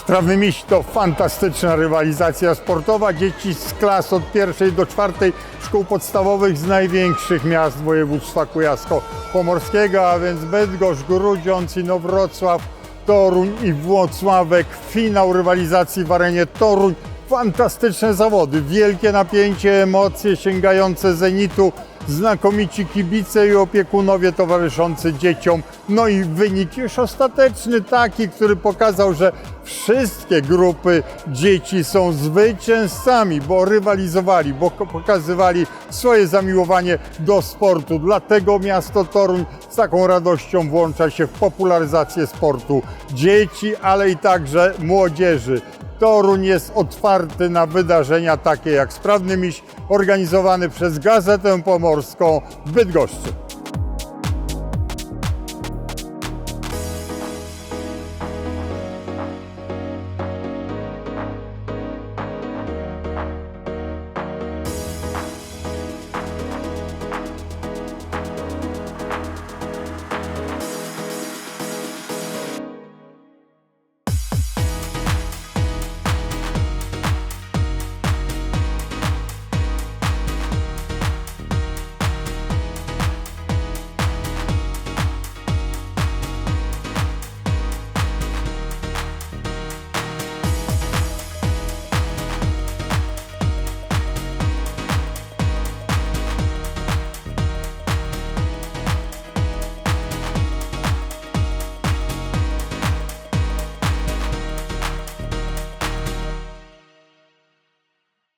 Sprawny Miś to fantastyczna rywalizacja sportowa. Dzieci z klas od pierwszej do czwartej szkół podstawowych z największych miast województwa kujawsko-pomorskiego, a więc Bydgoszcz, Grudziądz, Inowrocław, Toruń i Włocławek. Finał rywalizacji w arenie Toruń. Fantastyczne zawody, wielkie napięcie, emocje sięgające zenitu, znakomici kibice i opiekunowie towarzyszący dzieciom. No i wynik już ostateczny taki, który pokazał, że wszystkie grupy dzieci są zwycięzcami, bo rywalizowali, bo pokazywali swoje zamiłowanie do sportu. Dlatego miasto Toruń z taką radością włącza się w popularyzację sportu dzieci, ale i także młodzieży. Toruń jest otwarty na wydarzenia takie jak Sprawny Miś, organizowany przez Gazetę Pomorską w Bydgoszczy.